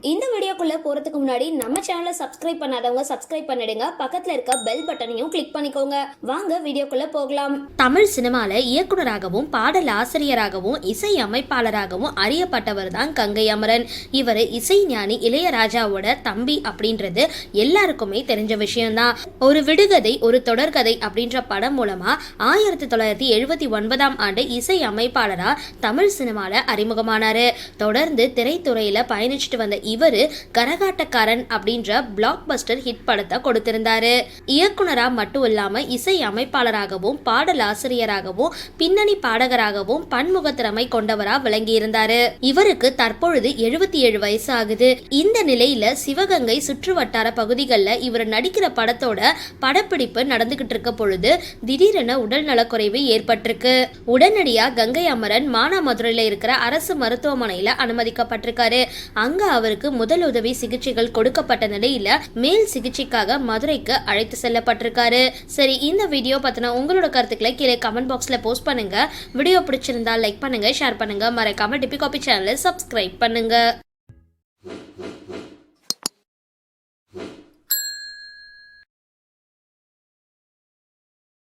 இந்த வீடியோக்குள்ளே போறதுக்கு முன்னாடி நம்ம சேனலை சப்ஸ்கிரைப் பண்ணாதவங்க சப்ஸ்கிரைப் பண்ணிடுங்க. பக்கத்தில் இருக்க பெல் பட்டனையும் கிளிக் பண்ணிக்கோங்க. வாங்க வீடியோக்குள்ளே போகலாம். தமிழ் சினிமாவில் இயக்குனராகவும் பாடல் ஆசிரியராகவும் இசை அமைப்பாளராகவும் அறியப்பட்டவர் தான் கங்கை அமரன். இவர் இசை ஞானி இளையராஜாவோட தம்பி அப்படின்றது எல்லாருக்குமே தெரிஞ்ச விஷயம்தான். ஒரு விடுகதை ஒரு தொடர்கதை அப்படின்ற படம் மூலமாக ஆயிரத்தி தொள்ளாயிரத்தி எழுபத்தி ஒன்பதாம் ஆண்டு இசை அமைப்பாளராக தமிழ் சினிமாவில் அறிமுகமானாரு. தொடர்ந்து திரைத்துறையில் பயணிச்சுட்டு வந்த இவரு கரகாட்டக்காரன் அப்படின்ற பிளாக் பஸ்டர் ஹிட் படத்தை கொடுத்திருந்தாரு. இயக்குனரா மட்டும் இல்லாம இசை அமைப்பாளராகவும் பாடலாசிரியராகவும் பின்னணி பாடகராகவும் பன்முக திறமை கொண்டவரா விளங்கியிருந்தாரு. இவருக்கு தற்பொழுது எழுபத்தி ஏழு வயசு ஆகுது இந்த நிலையில சிவகங்கை சுற்று வட்டார பகுதிகளில் இவர் நடிக்கிற படத்தோட படப்பிடிப்பு நடந்துகிட்டு இருக்க பொழுது திடீரென உடல் நலக்குறைவு ஏற்பட்டிருக்கு. உடனடியா கங்கை அமரன் மானாமதுரையில இருக்கிற அரசு மருத்துவமனையில அனுமதிக்கப்பட்டிருக்காரு. அங்க அவருக்கு முதலுதவி உதவி சிகிச்சைகள் கொடுக்கப்பட்ட நிலையில மேல் சிகிச்சைக்காக மதுரைக்கு அழைத்து செல்லப்பட்டிருக்காரு. சரி இந்த வீடியோ பத்தின உங்களோட கருத்துக்களை கீழே கமெண்ட் பாக்ஸ்ல போஸ்ட் பண்ணுங்க. வீடியோ பிடிச்சிருந்தா லைக் பண்ணுங்க ஷேர் பண்ணுங்க. மறக்காம டிபி காபி சேனலை சப்ஸ்கிரைப் பண்ணுங்க.